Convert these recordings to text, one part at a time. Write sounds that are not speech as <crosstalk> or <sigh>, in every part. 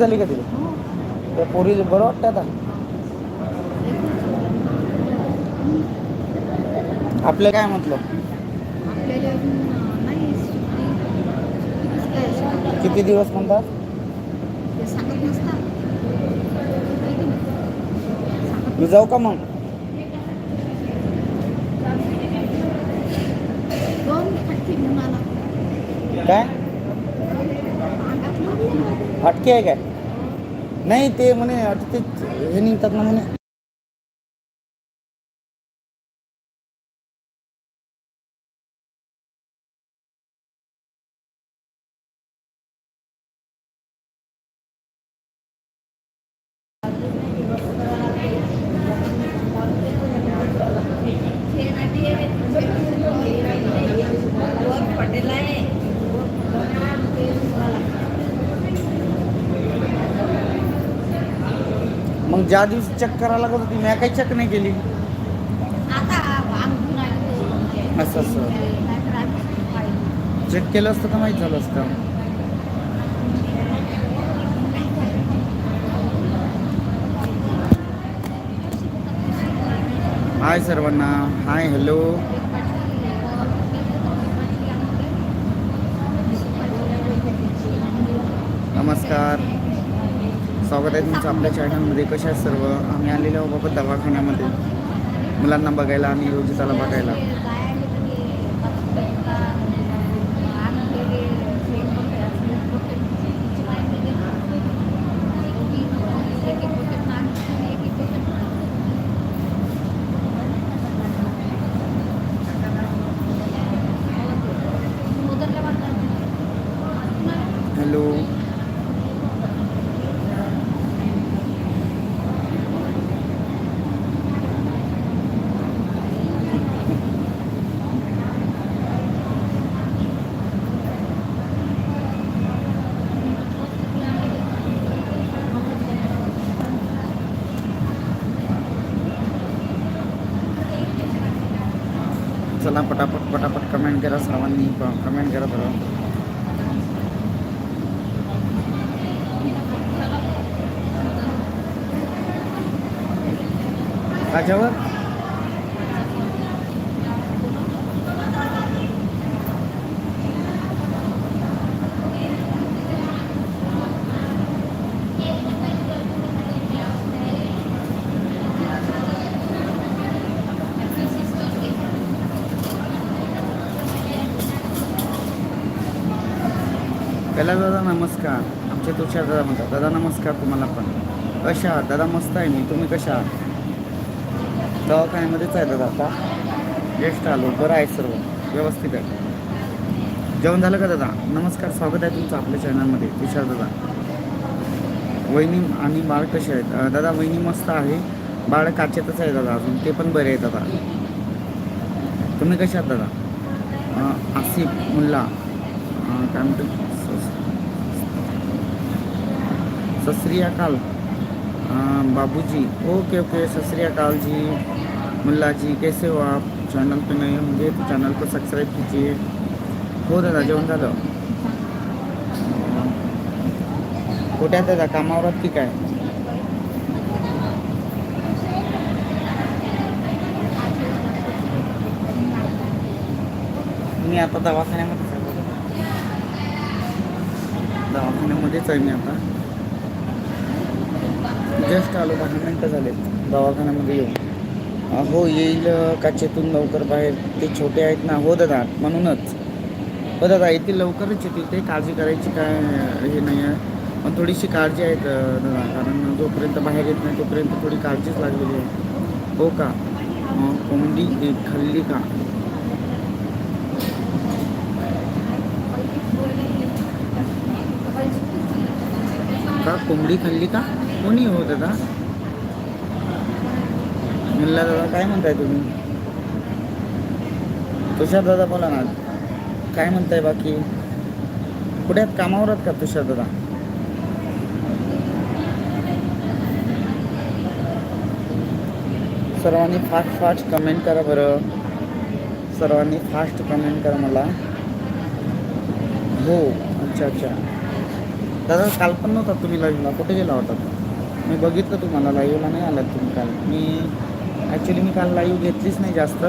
झाली का तिला हो त्या पोरी बरं वाटतं आता. आपलं काय म्हटलं? किती दिवस म्हणतात? मी जाऊ का मग? काय? फाटके आहे काय? नाही ते म्हणे आता ते हे निघतात ना म्हणे पटेल आहे मग ज्या दिवशी चेक करायला लागत होती मी काही चेक नाही केली. असं असं. चेक केलं असतं तर माहीत झालं असतं? हाय सर्वांना. हाय हॅलो नमस्कार. स्वागत आहे तुमचं आपल्या चॅनलमध्ये कशा आहेत सर्व? आम्ही आलेलो आहोत बाबा दवाखान्यामध्ये. मुलांना बघायला आणि रोजिताला बघायला. चला पटापट पटापट कमेंट करा सर्वांनी कमेंट करा बरं त्याच्यावर पहिला दादा नमस्कार आमचे तुषार दादा म्हणतात दादा नमस्कार तुम्हाला पण. कशा आहात? दादा मस्त आहे मी. तुम्ही कशा आहात? दवाखान्यामध्येच आहे दादा आता. ज्येष्ठ आलो. बरं आहे सर्व. व्यवस्थित आहे. जेवण झालं का दादा? नमस्कार. स्वागत आहे तुमचं आपल्या चॅनलमध्ये. तुषार दादा. वहिनी आणि बाळ कसे आहेत? दादा वहिनी मस्त आहे. बाळ काचेतच आहे दादा अजून. ते पण बरे आहे दादा तुम्ही कशा आहात दादा? आसिफ मुल्ला. काय म्हणतो? श्री अकाल अं, बाबूजी। ओके ओके सत श्री अकाल जी। मुल्ला जी कैसे हो आप? चैनल पे नए होंगे तो चैनल को सब्सक्राइब कीजिए। हो दादा झालं अं, कुठे दादा कामावर आहात की काय मी आता। बघा. दवाखान्यामध्येच मी आता। जस्ट आलो दहा मिनटं झाले दवाखान्यामध्ये येऊ हो येईल का काचेतून लवकर बाहेर. ते छोटे आहेत ना हो दादा म्हणूनच. हो दादा येतील लवकरच येतील. ते काळजी करायची काय हे नाही आहे. पण थोडीशी काळजी आहे दादा कारण जोपर्यंत बाहेर येत नाही तोपर्यंत थोडी काळजीच लागलेली आहे. हो का? कोंडी कोंबडी खाल्ली का? का? कोंबडी खाल्ली का? कोणी हो दादा? मिलला दादा काय म्हणताय तुम्ही? तुषार दादा बोला ना. काय म्हणताय बाकी? कुठे आहेत? कामावर आहेत का तुषार दादा? सर्वांनी फास्ट फास्ट कमेंट करा बरं. सर्वांनी फास्ट कमेंट करा मला. हो अच्छा अच्छा. दादा काल पण नव्हता तुम्ही लाईव्हला कुठे गेला होता? मी बघितलं तुम्हाला लाईव्हला नाही आलात तुम्ही काल. मी ॲक्च्युली मी काल लाईव्ह घेतलीच नाही जास्त.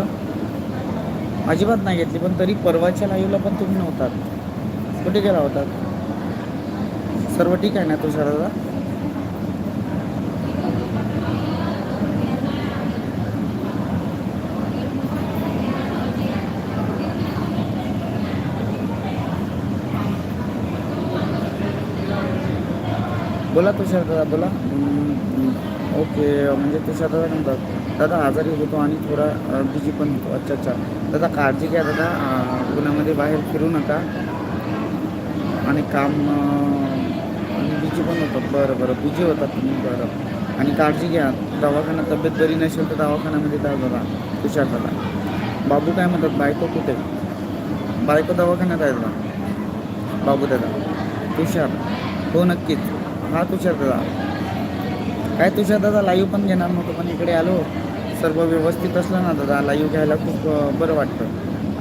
अजिबात नाही घेतली पण तरी परवाच्या लाईव्हला पण तुम्ही नव्हतात. कुठे गेला होतात सर्व ठीक आहे ना तुझ्या दादा बोला तुषार दादा बोला. ओके म्हणजे तुषार दादा म्हणतात दादा आजारी होतो आणि थोडा बिजी पण होतो. अच्छा अच्छा. दादा काळजी घ्या दादा. अं, पुण्यामध्ये बाहेर फिरू नका. आणि काम आणि बिजी पण होतं बरं बरं. बिजी होतात तुम्ही बरं. आणि काळजी घ्या. दवाखाना तब्येत बरी नसेल तर दवाखान्यामध्ये जा दादा. तुषार दादा. बाबू काय म्हणतात बायको कुठे? बायको दवाखान्यात आहे दादा. बाबू दादा. तुषार. हो नक्कीच. हा तुषार दादा काय तुषार दादा लाईव्ह पण घेणार नव्हतं पण इकडे आलो. सर्व व्यवस्थित असलं ना दादा लाईव्ह घ्यायला खूप बरं वाटतं.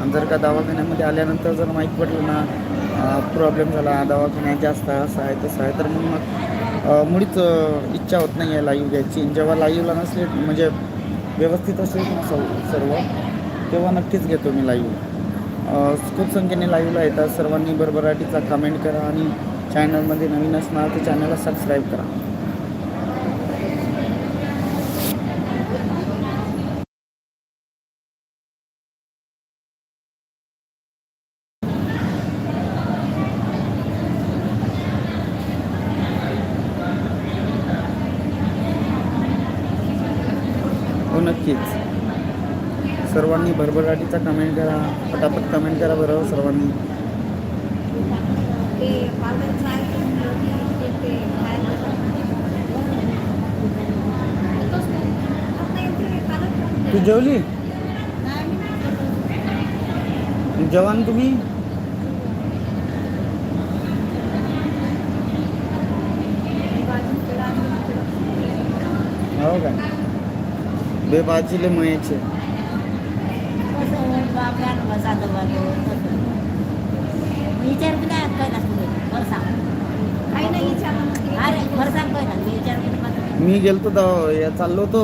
आणि जर का दवाखान्यामध्ये आल्यानंतर जर माहीत पडलं ना प्रॉब्लेम झाला दवाखान्यात जास्त असं आहे तसं आहे तर मग मग मुळीच इच्छा होत नाही आहे लाईव्ह घ्यायची. जेव्हा लाईव्हला नसले म्हणजे व्यवस्थित असेल ना सर्व सर्व तेव्हा नक्कीच घेतो मी लाईव्ह. खूप संख्येने लाईव्हला येतात. सर्वांनी भरभराटीचा कमेंट करा आणि चॅनलमध्ये नवीन असणार तर चॅनलला सबस्क्राईब करा. हो नक्कीच. सर्वांनी भरभराटीचा कमेंट करा. पटापट कमेंट करा बरोबर सर्वांनी ते पार्लरचं आहे ते म्हणलं की ते- ते खायला येतोच नाही. आता येते पार्लर. तू जेवली. जवान तुम्ही. हो का बेबाजीले मयचे विचार. अरे मी गेलतो दवा या चाललो होतो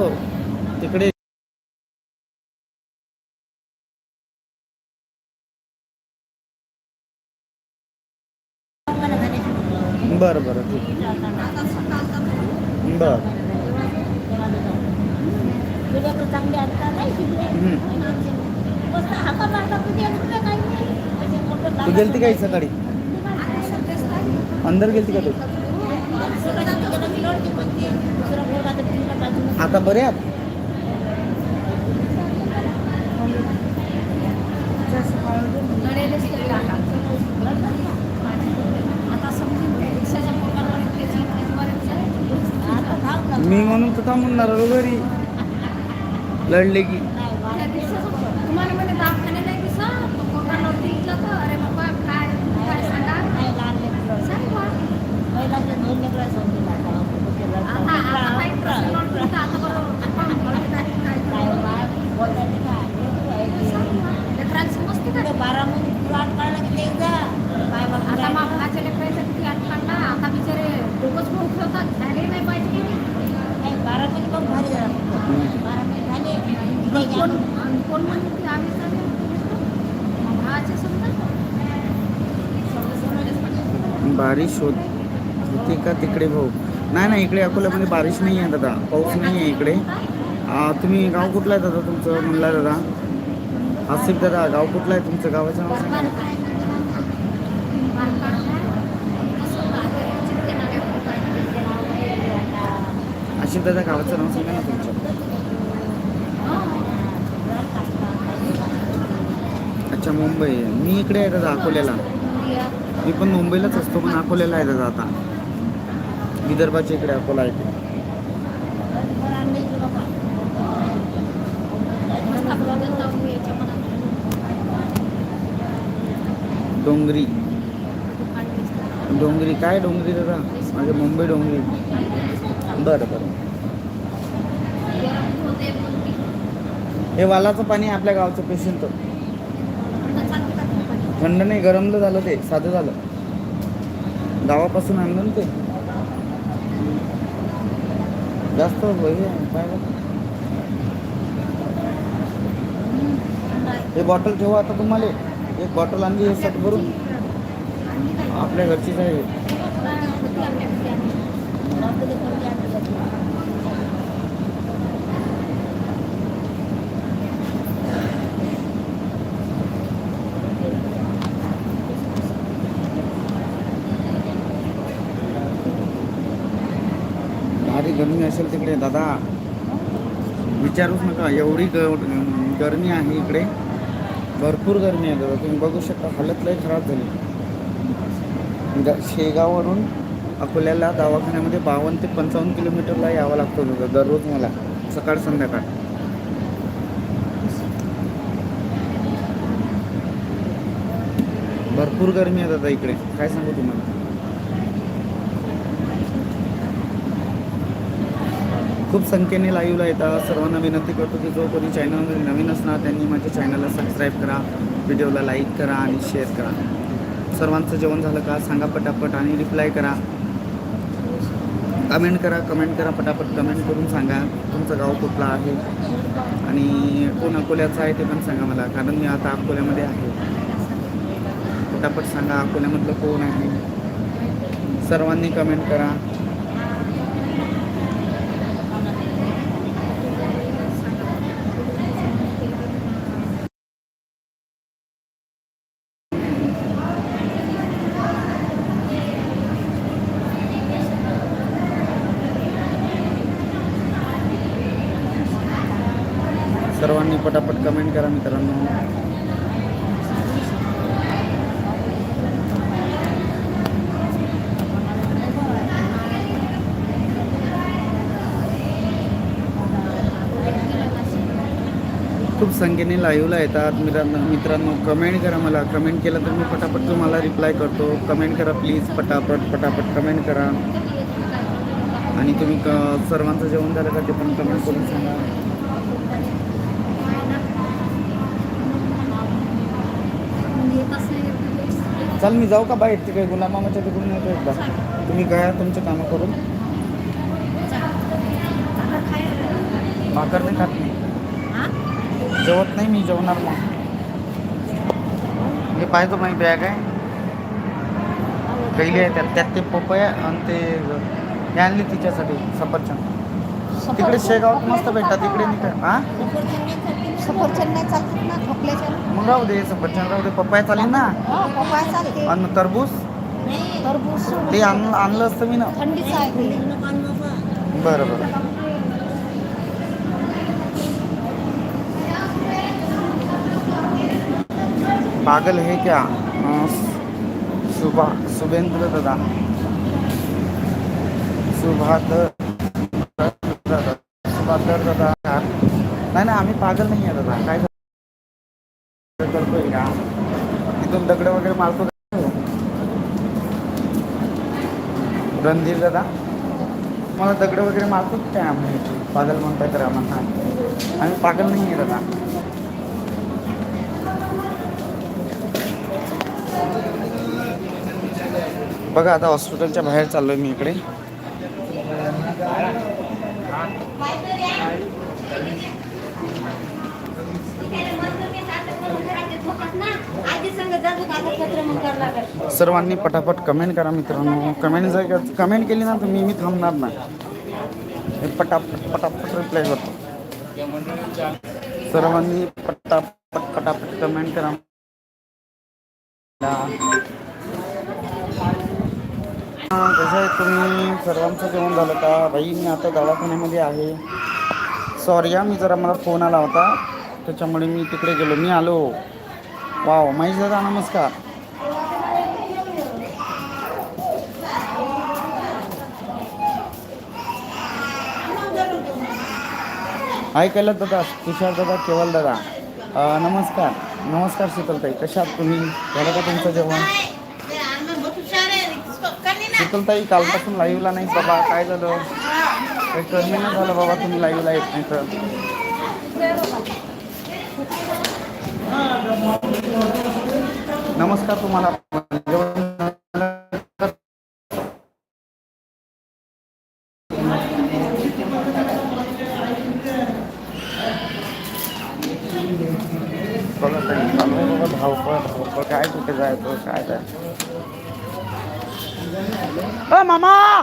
तिकडे मला गणेश म्हणलं. बरं बरं ठीक विचार करणार. आता सकाळचा आहे. बरं तेव्हा जाऊ. तुझ्या तर चांगले आता नाही शिकले हम्म. मस्त हाका मारता तुझ्या तुला काही नाही असे मोठं तू लाल- गेलती काही सकाळी अंदर गेलती का तू? आता बरे आहात? मी म्हणून तर थांबून घरी. लढले की. बारिश होत होती का तिकडे भाऊ? नाही नाही इकडे अकोल्यामध्ये बारिश नाही आहे दादा. पाऊस नाही आहे इकडे. तुम्ही गाव कुठलं आहे दादा तुमचं म्हणला दादा? आसिफ दादा गाव कुठलं आहे तुमचं? गावाचं नाव सांगा. आसिफ दादा गावाचं नाव सांगा ना तुमचं. अच्छा मुंबई. मी इकडे आहे दादा अकोल्याला. मी पण मुंबईलाच असतो पण अकोल्याला आहे दादा आता. विदर्भाच्या इकडे अकोला आहे ते. डोंगरी. डोंगरी. काय डोंगरी दादा? म्हणजे मुंबई डोंगरी. बरं बरं. हे वालाचं पाणी आपल्या गावचं पेशंट थंड नाही गरमलं झालं ते साधं झालं. गावापासून आणलं ना ते. जास्त हे काय हे बॉटल ठेवा आता तुम्हाला. एक बॉटल आणली हे सट भरून. आपल्या घरचीच आहे भारी गरमी असेल तिकडे दादा. विचारूच नका एवढी ग- गरमी आहे इकडे. भरपूर गरमी आहे दादा. तुम्ही बघू शकता हालत लय खराब झाली. द शेगाववरून अकोल्याला दवाखान्यामध्ये बावन्न ते पंचावन्न किलोमीटरला यावं लागतं दादा दररोज मला सकाळ संध्याकाळ. भरपूर गरमी आहे दादा इकडे. काय सांगू तुम्हाला? खूप संख्येने लाईव्हला येतात. सर्वांना विनंती करतो की जो कोणी चॅनलमध्ये नवीन असणार त्यांनी माझ्या चॅनलला सबस्क्राईब करा व्हिडिओला लाईक करा आणि शेअर करा. सर्वांचं जेवण झालं का? सांगा पटापट आणि रिप्लाय करा. कमेंट करा कमेंट करा पटापट कमेंट करून सांगा. तुमचं गाव कुठलं आहे? आणि कोण अकोल्याचं आहे ते पण सांगा मला कारण मी आता अकोल्यामध्ये आहे. पटापट सांगा अकोल्यामधलं कोण आहे? सर्वांनी कमेंट करा. सर्वांनी पटापट कमेंट करा मित्रांनो. खूप संख्येने लाईव्हला येतात. मित्रांनो मित्रांनो कमेंट करा मला. कमेंट केलं तर मी पटापट तुम्हाला रिप्लाय करतो. कमेंट करा प्लीज पटापट पटापट कमेंट करा. आणि तुम्ही क सर्वांचं जेवण झालं का ते पण कमेंट करून सांगा. चल मी जाऊ का बाहेर तिकडे? गुलामामाच्या तिकडून येतो एकदा. तुम्ही काय तुमचं कामं करून. भाकर नाही खात मी. जेवत नाही मी जेवणार मग हे पाहिजे माझी बॅग आहे. कैली आहे त्यात. त्यात ते पपया आणि ते हे आणली तिच्यासाठी सफरचंद. तिकडे शेगावात मस्त भेटतात. तिकडे नाही काय हा? सफरचंद नाही ना खोकल्याच्या. मग राहू दे सफरचंद राहू दे. पपया चालेल ना? हो पपाया चालते. आणि टरबूज टरबूज ते आण आणलं असतं मी ना. थंडीच आहे ते. बरं बरं. पागल है क्या? अं, सुभा शुभेंद्र दादा. सुभाकर दादा सुभाकर दादा. नाही नाही आम्ही पागल नाही आहे दादा. काय करतोय का तिथून दगड वगैरे मारतो रणधीर दादा मला दगड वगैरे मारतो काय आम्ही पागल म्हणताय तर आम्हाला आम्ही पागल नाही आहे दादा. बघा आता हॉस्पिटलच्या बाहेर चाललोय मी इकडे. सर्वांनी पटापट कमेंट करा मित्रांनो. कमेंट जर कमेंट केली ना तर मी मी थांबणार नाही. पटापट पटापट रिप्लाय करतो. सर्वांनी पटापट पटापट कमेंट करा. कसं आहे तुम्ही? सर्वांचं जेवण झालं का? बाई मी आता दवाखान्यामध्ये आहे. सॉरी हा मी जरा मला फोन आला होता. त्याच्यामुळे मी तिकडे गेलो. मी आलो. वाव महेश दादा नमस्कार ऐकायला दादा तुषार दादा केवल दादा. नमस्कार. नमस्कार शीतलताई. कशा आहात तुम्ही? झालं का तुमचं जेवण? शीतलताई कालपासून लाईव्हला नाही बाबा. काय झालं? काही कमी नाही झालं बाबा तुम्ही लाईव्हला येत नाही तर नमस्कार तुम्हाला. काय कुठे जायचं काय मामा!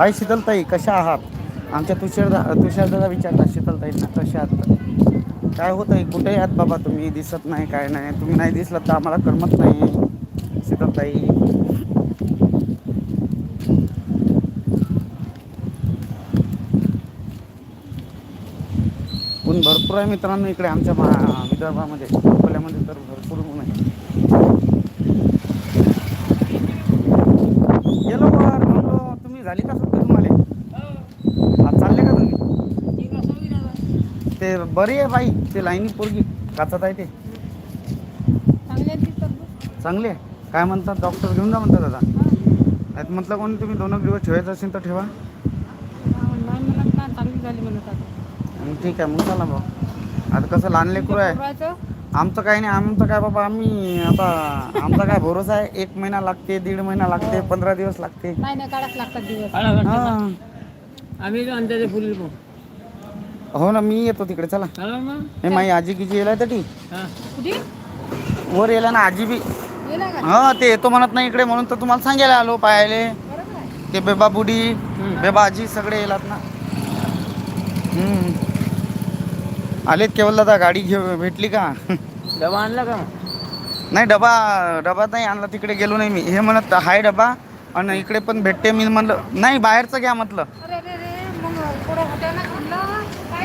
हाय शीतलताई कशा आहात? आमच्या तुषारदा तुषारदादा विचारला शीतलताईंना कशा आहात? काय होत आहे कुठे आहात बाबा तुम्ही? दिसत नाही काय नाही. तुम्ही नाही दिसलं तर आम्हाला करमत नाही. शीतलताई. ऊन भरपूर आहे मित्रांनो इकडे आमच्या मा विदर्भामध्ये. अकोल्यामध्ये तर भरपूर ऊन आहे. गेलो तुम्ही झाली का सुट्टी तुम्हाला आज चालले का तुम्ही ते बरी आहे बाई ते लाईनी पोरगी काचत आहे ते. चांगले आहे काय म्हणतात डॉक्टर घेऊन जा म्हणतात दादा नाहीत म्हटलं कोणी तुम्ही दोन एक दिवस ठेवायचं असेल तर ठेवा. हा, नाही मग ठीक आहे मग चला भाऊ. आता कसं लहान लेकरू आहे? आमचं काही नाही आमचं काय बाबा आम्ही आता आमचा काय भरोसा आहे? एक महिना लागते दीड महिना लागते पंधरा दिवस लागते. नाही नाही काढाच लागतात दिवस. हा. आम्ही आणते फुल हो ना मी येतो तिकडे चला. चला मग? हे माझी आजी किजी येला हा. कुठे? वर येला ना आजी बी. गेला का? हा ते येतो म्हणत नाही इकडे म्हणून तर तुम्हाला सांगायला आलो पाहायले. बरोबर आहे ते बेबा बुडी बेबा आजी सगळे येलात ना. हम्म. आलेत केवळ दादा गाडी घेऊ भेटली का? डबा आणला का नाही डबा डबा नाही आणला तिकडे गेलो नाही मी. हे म्हणत हाय डबा आणि इकडे पण भेटते. मी म्हणलं नाही बाहेरचं घ्या म्हटलं. अरे रे रे मग पुढं हॉटेलला खाल्लं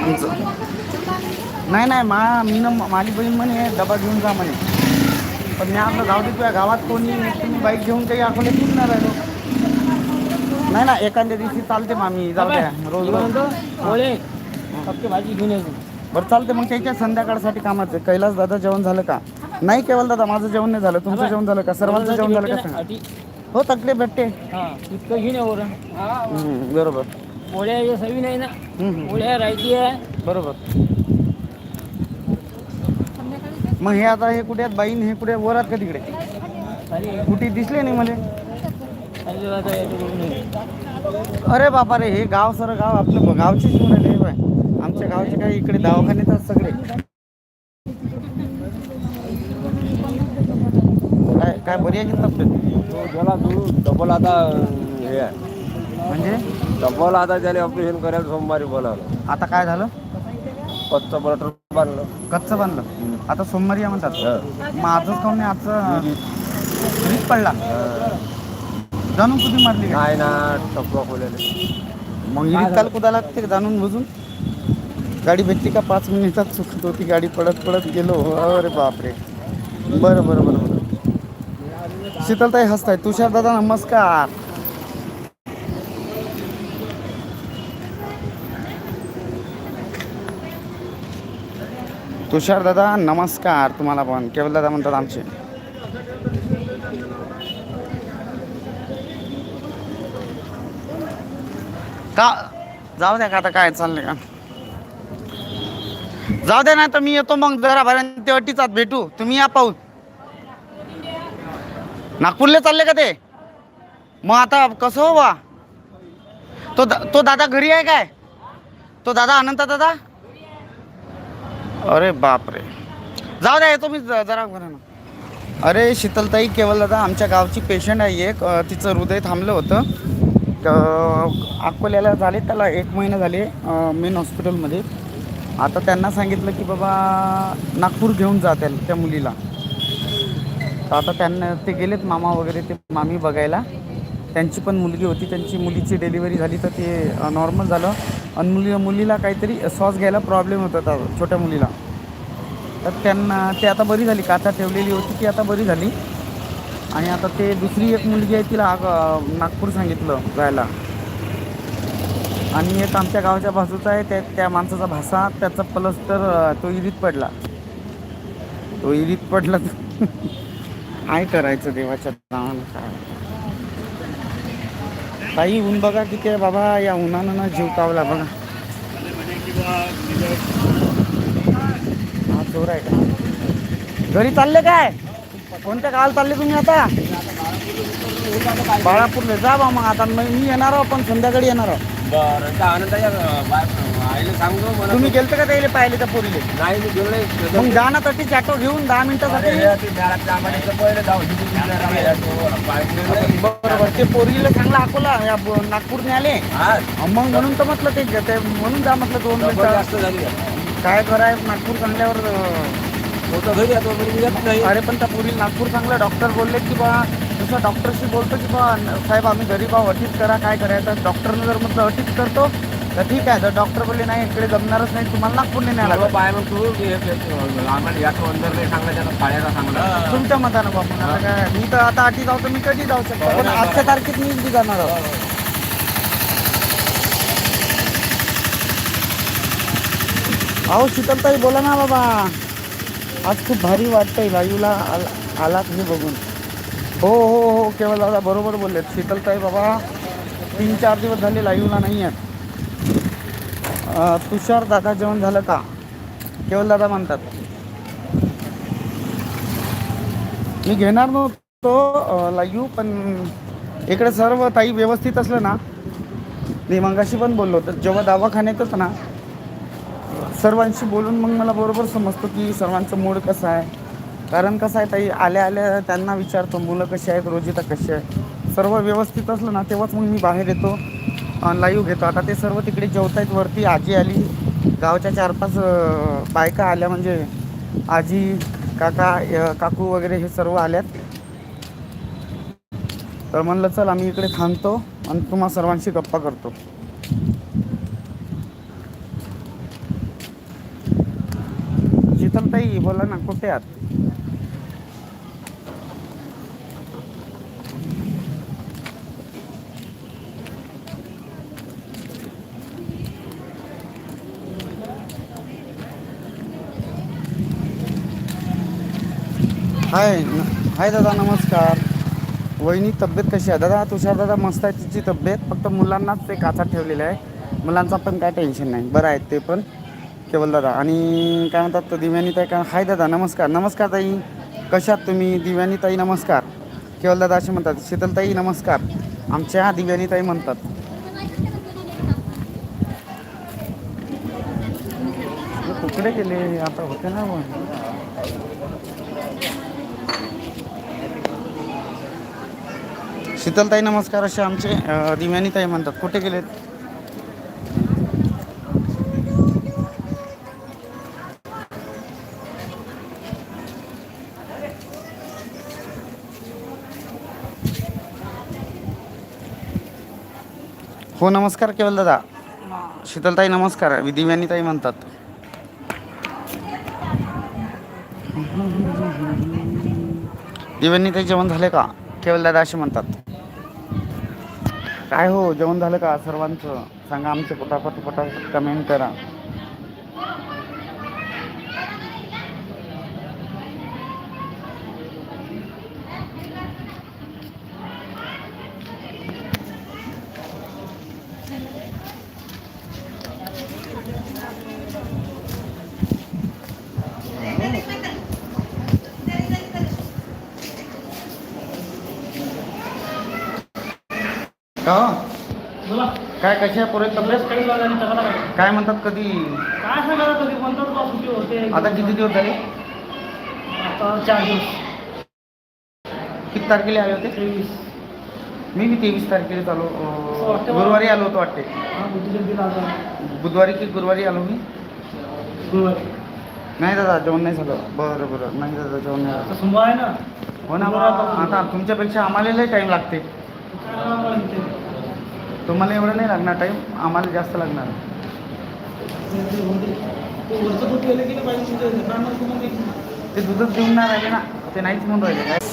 खाल्लं? नाही नाही मा मी ना माझी बहीण म्हणे डबा घेऊन जा म्हणे. पण मी आपलं जाऊ दे तुझ्या गावात कोणी तुम्ही बाईक घेऊन काही अकोले घेऊन नाही राहिलो. नाही ना एखाद्या दिवशी चालते मामी जाऊ द्या रोज रोज. भाजी घेऊन यायची बरं चालते मग त्याच्या संध्याकाळसाठी कामाचं कैलास दादा जेवण झालं का? नाही केवळ दादा माझं जेवण नाही झालं. तुमचं जेवण झालं का? सर्वांचं जेवण झालं का सांगा. हो तकले भेटते. हा बरोबर. पोळ्या या सवी नाही ना पोळ्या राहायची आहे. बरोबर. मग हे आता हे कुठे आहेत बाईन? हे कुठे वर आहेत का तिकडे? कुठे दिसले नाही मला. अरे बापा रे हे गाव सर गाव आपलं गावचेच हे बाय आमच्या गावचे काही इकडे दवाखान्यात आहेत सगळे. काय काय बरी आहे की तब्येत? तो गेला तू डबल आता हे आहे. म्हणजे? डबल आता त्याला ऑपरेशन करायला सोमवारी बोलावलं. आता काय झालं? कच्चं बटर बांधलं कच्चं बांधलं आता सोमवारी या म्हणतात. मग आजच काऊन नाही आजचं वीज पडला? जाणून कुठे मारली का? नाही ना टपवा खोलेले. मग इरीत काल कुदा लागते जाणून बुजून? गाडी भेटली का? पाच मिनिटात चुकत होती गाडी पडत पडत गेलो. अरे बापरे. बरं बरं बरं बरं. शीतलताई हसताय. तुषार दादा नमस्कार. तुषार दादा नमस्कार. तुम्हाला पण. केवळ दादा म्हणतात आमचे. का? जाऊ द्या का आता काय चाललंय का? जाऊ द्या ना तर मी येतो मग जरा भरान ते अटीचात भेटू. तुम्ही या पाहू नागपूरला चालले का ते? मग आता कसं हो बा? तो दा- तो दादा घरी आहे काय? तो दादा अनंत दादा? अरे बापरे. जाऊ द्या येतो मी ज- जरा बरं ना. अरे शीतलताई केवळ दादा आमच्या गावची पेशंट आहे एक. तिचं हृदय थांबलं होतं. तर अकोल्याला झाले त्याला एक महिना झाले मेन हॉस्पिटलमध्ये आता त्यांना सांगितलं की बाबा नागपूर घेऊन जा त्या त्या मुलीला. तर आता त्यांना ते गेलेत मामा वगैरे ते मामी बघायला. त्यांची पण मुलगी होती त्यांची मुलीची डिलिव्हरी झाली तर ते नॉर्मल झालं. आणि मुली मुलीला काहीतरी श्वास घ्यायला प्रॉब्लेम होता आता छोट्या मुलीला. तर त्यांना ते आता बरी झाली. काथा ठेवलेली होती ती आता बरी झाली. आणि आता ते दुसरी एक मुलगी आहे तिला आग नागपूर सांगितलं जायला. आणि एक आमच्या गावाच्या बाजूचा आहे त्या त्या माणसाचा भासा त्याचा प्लस्टर तर तो इरीत पडला. तो इरीत पडला तर <laughs> काय करायचं देवाच्या नावानं काय? काही ऊन बघा किती आहे बाबा या उन्हानं ना जीव कावला बघा. हा चोर आहे का? घरी चालले काय? कोणत्या गावाला चालले तुम्ही आता? बाळापूरले. जा बा मग आता मी येणार आहो पण संध्याकाळी येणार आहो. बरं त्या आनंदाच्या आईला सांगतो मला तुम्ही गेलते का त्याला पाहिले त्या पोरीले नाही मी गेलो नाही. मग जा ना चाटो घेऊन दहा मिनिटासाठी. बरोबर ते पोरीला चांगला अकोला या ब- नागपूरने आले हा, मग म्हणून तर म्हटलं ते ते म्हणून जा म्हटलं दोन मिनिटं जास्त झाली आहे. काय कराय नागपूर चांगल्यावर अं, तो तर घरी पण मी नाही. अरे पण त्या पोरी नागपूर चांगलं डॉक्टर बोलले की बा दुसऱ्या डॉक्टरशी बोलतो की बा साहेब आम्ही घरी बा अटीत करा काय करायचं डॉक्टरनं जर म्हटलं अटीत करतो तर ठीक आहे. जर डॉक्टर बोलले नाही इकडे जमणारच नाही तुम्हाला नागपूरने सर्व लागलं पाय मग तू आम्हाला याचं अंदर नाही सांगलं तुमच्या मतानं बा मग आता काय? मी तर आता आठी जाऊ तर मी कधी जाऊ शकतो पण आजच्या तारखेत मीच बी जाणार आहोत. अहो शीतलताई बोला ना बाबा. आज खूप भारी वाटतंय आल- आलात हे बघून. हो हो हो, हो केवळ दादा बरोबर बोलले शीतलताई बाबा तीन चार दिवस झाले लाईव्हला नाही आहेत. तुषार दादा जेवण झालं का? केवळ दादा म्हणतात. मी घेणार नव्हतो लाईव्ह पण इकडे सर्व ताई व्यवस्थित असलं ना मी मंगाशी पण बोललो तर जेव्हा दवाखान्यातच ना सर्वांशी बोलून मग मला बरोबर समजतं की सर्वांचं मूड कसं आहे. कारण कसं आहे ताई आल्या आल्या त्यांना विचारतो मुलं कशी आहेत रोजिता कशी आहे सर्व व्यवस्थित असलं ना तेव्हाच मग मी बाहेर येतो लाईव्ह घेतो. आता ते सर्व तिकडे जेवतायत वरती आजी आली. गावच्या चार पाच बायका आल्या म्हणजे आजी काका काकू वगैरे हे सर्व आल्यात. तर म्हणलं चल आम्ही इकडे थांबतो आणि तुम्हा सर्वांशी गप्पा करतो. शीतलताई बोला ना कुठे आहात? हाय हाय दादा नमस्कार. वहिनी तब्येत कशी आहे? दादा तुषार दादा मस्त आहे तिची तब्येत. फक्त मुलांनाच ते काचात ठेवलेलं आहे. मुलांचा पण काय टेन्शन नाही. बरं आहेत ते पण. केवल दादा. आणि काय म्हणतात दिव्यानी ताई का हाय दादा नमस्कार. नमस्कार ताई. कशात तुम्ही? दिव्यानी ताई नमस्कार. केवल दादा असे म्हणतात शीतलताई नमस्कार. आमच्या दिव्यानी ताई म्हणतात. कुकडे गेले? आता होते ना शीतलताई नमस्कार. असे आमचे दिव्यानीताई म्हणतात. कुठे गेलेत? हो नमस्कार केवल दादा. शीतलताई नमस्कार. दिव्यानीताई म्हणतात. दिव्यानीताई जेवण झाले का? केवल दादा असे म्हणतात. काय हो? जेवण झालं का सर्वांचं? सांगा आमचं पटापट पटापट कमेंट करा का हो? बोला काय कशी आहे पुरे तब्येत काही बघा नाही तक्रार आहे. काय म्हणतात कधी? काय सांगा कधी म्हणतात बा सुट्टी होते? आता किती दिवस झाले? आता चार दिवस. किती तारखेला आले होते? तेवीस. मी बी तेवीस तारखेला चालू अं. गुरुवारी आलो होतो वाटते. हा बुद्धिजयंती बुधवारी की गुरुवारी आलो मी? गुरुवारी. नाही दादा जेवण नाही झालं. बरं बरं. नाही दादा जेवण नाही आता झालं सोमवार आहे ना. हो ना आता तुमच्यापेक्षा आम्हाला लय टाईम लागते. काय? तुम्हाला एवढं नाही लागणार टाईम आम्हाला जास्त लागणार. ते दूधच देऊन नाही राहिले ना ते नाहीच म्हणून राहिले. काय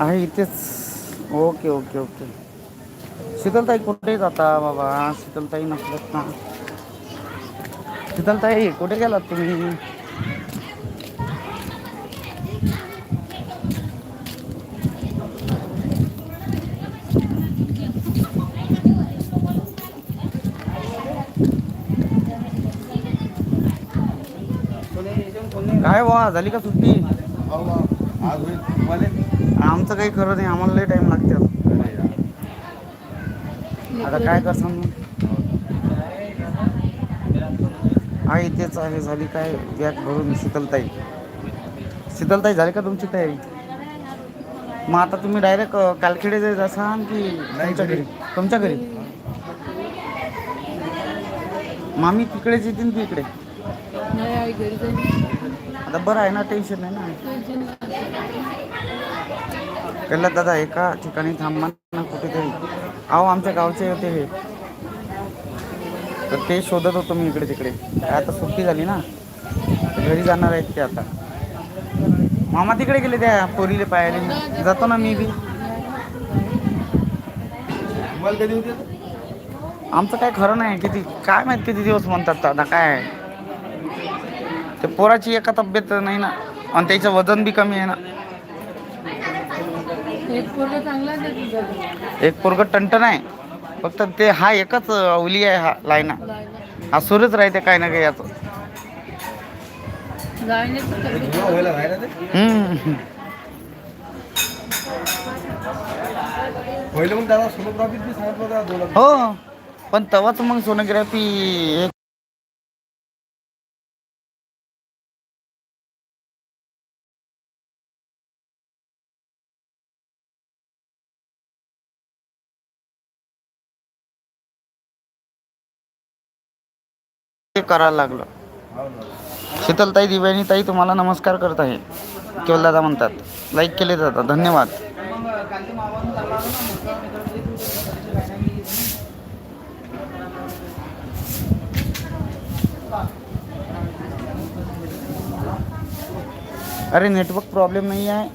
आहे इथेच ओके ओके ओके. शीतलताई कुठे जाता बाबा? शीतलताई नसलत ना. शीतलताई कुठे गेलात तुम्ही? काय वा झाली का सुट्टी? आज होईल तुम्हाला? आमचं काही खरं नाही आम्हाला लई टाइम लागते आता काय करसान मग आहे तेच आहे झाली काय? बॅग भरून शीतलताई. शीतलताई झाली का तुमची तयारी? मग आता तुम्ही डायरेक्ट कालखेडे जायचं असाल की तुमच्या घरी. तुमच्या घरी? मामी तिकडेच येतील की इकडे? नाही आई घरी जाईन आता बरं आहे ना टेन्शन नाही ना. कल्ला दादा एका ठिकाणी थांबा ना कुठेतरी. अहो आमच्या गावचे होते हे. तर ते शोधत होतो मी इकडे तिकडे. आता सुट्टी झाली ना. घरी जाणार आहेत ते आता. मामा तिकडे गेले त्या पोरीले पायाले जातो ना मी बी. कधी होते? आमचं काय खरं नाही. किती काय माहीत किती दिवस म्हणतात आता. काय ते पोराची एका तब्येत नाही ना. आणि त्याचं वजन बी कमी आहे ना. एक पोरगा चांगला आहे तुझा एक पोरग टंटन आहे. फक्त ते हा एकच अवली आहे हा लायना. हा सुरूच राहते काय ना काही याचं. गायण्याचं तब्येत जेव्हा व्हायला राहिला करायला लागलं. शीतलताई दिव्यानीताई तुम्हाला नमस्कार करत आहे. केवल दादा म्हणतात. लाईक केले जातात धन्यवाद. अरे नेटवर्क प्रॉब्लेम नाही आहे